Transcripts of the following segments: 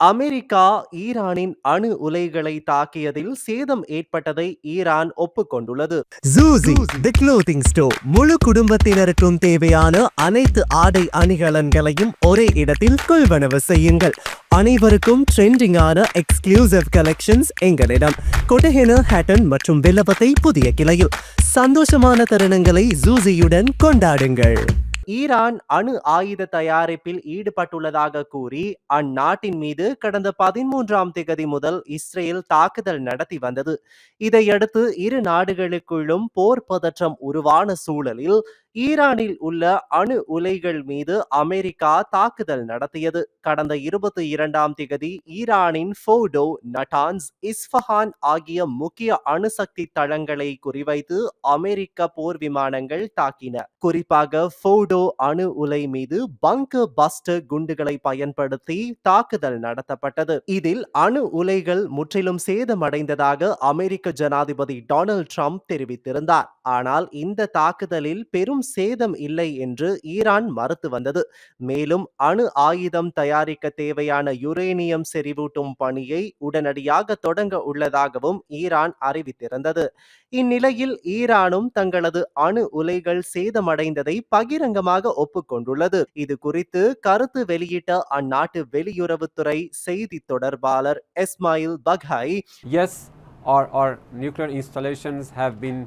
America ஈரானின் அணு உலைகளை தாக்கியதில் சேதம் ஏற்பட்டதை ஈரான் ஒப்புக்கொண்டுள்ளது. ஜூசி தி க்ளோத்திங் ஸ்டோர் முழு குடும்பத்தினருக்கும் தேவையான அனைத்து ஆடை அணிகலன்களையும் ஒரே இடத்தில் கொள்வனவு செய்யுங்கள். அனைவருக்கும் ட்ரெண்டிங்கான எக்ஸ்க்ளூசிவ் கலெக்ஷன்ஸ் எங்களிடம். கொடஹென ஹேட்டன் மற்றும் வில்லபத்தை புதிய கிளையில். சந்தோஷமான தருணங்களை ஜூசியுடன் கொண்டாடுங்கள். ஈரான் அணு ஆயுத தயாரிப்பில் ஈடுபட்டுள்ளதாக கூறி அந்நாட்டின் மீது கடந்த பதிமூன்றாம் திகதி முதல் இஸ்ரேல் தாக்குதல் நடத்தி வந்தது. இதையடுத்து இரு நாடுகளுக்குள்ளும் போர் பதற்றம் உருவான சூழலில் ஈரானில் உள்ள அணு உலைகள் மீது அமெரிக்கா தாக்குதல் நடத்தியது. கடந்த இருபத்தி இரண்டாம் திகதி ஈரானின் ஃபோடோ நட்டான்ஸ் இஸ்ஃபஹான் ஆகிய முக்கிய அணுசக்தி தளங்களை குறிவைத்து அமெரிக்க போர் விமானங்கள் தாக்கின. குறிப்பாக ஃபோடோ அணு உலை மீது பங்கு பஸ்டர் குண்டுகளை பயன்படுத்தி தாக்குதல் நடத்தப்பட்டது. இதில் அணு உலைகள் முற்றிலும் சேதமடைந்ததாக அமெரிக்க ஜனாதிபதி டொனால்ட் ட்ரம்ப் தெரிவித்திருந்தார். ஆனால் இந்த தாக்குதலில் பெரும் சேதம் இல்லை என்று ஈரான் மறுத்து வந்தது. மேலும் அணு ஆயுதம் தயாரிக்க தேவையான யுரேனியம் செறிவூட்டும் பணியை உடனடியாக தொடங்க உள்ளதாகவும் ஈரான் அறிவித்திருந்தது. இந்நிலையில் ஈரானும் தங்களது அணு உலைகள் சேதமடைந்ததை பகிரங்கமாக ஒப்புக்கொண்டுள்ளது. இது குறித்து கருத்து வெளியிட்ட அந்நாட்டு வெளியுறவுத்துறை செய்தி தொடர்பாளர் Esmaeil Baghaei as our, our nuclear installations have been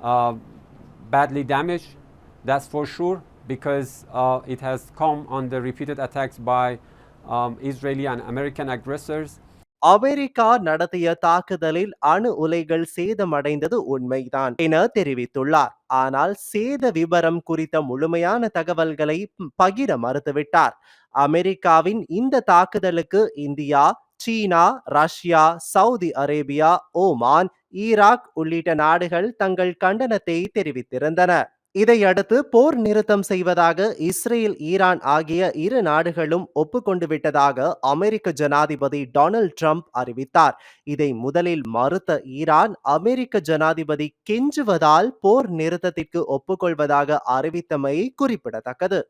uh, badly damaged, that's for sure, because uh, it has come under repeated attacks by um, Israeli and American aggressors. America நடத்திய தாக்குதலில் அணு உலைகள் சேதமடைந்தது உண்மைதான் என தெரிவித்துள்ளார். ஆனால் சேத விபரம் குறித்த முழுமையான தகவல்களை பகிர மறுத்துவிட்டார். அமெரிக்காவின் இந்த தாக்குதலுக்கு இந்தியா சீனா Russia Saudi Arabia Oman Iraq உள்ளிட்ட நாடுகள் தங்கள் கண்டனத்தை தெரிவித்திருந்தன. இதையடுத்து போர் நிறுத்தம் செய்வதாக இஸ்ரேல் ஈரான் ஆகிய இரு நாடுகளும் ஒப்புக்கொண்டு விட்டதாக அமெரிக்க ஜனாதிபதி டொனால்ட் ட்ரம்ப் அறிவித்தார். இதை முதலில் மறுத்த ஈரான் அமெரிக்க ஜனாதிபதி கெஞ்சுவதால் போர் நிறுத்தத்திற்கு ஒப்புக்கொள்வதாக அறிவித்தமை குறிப்பிடத்தக்கது.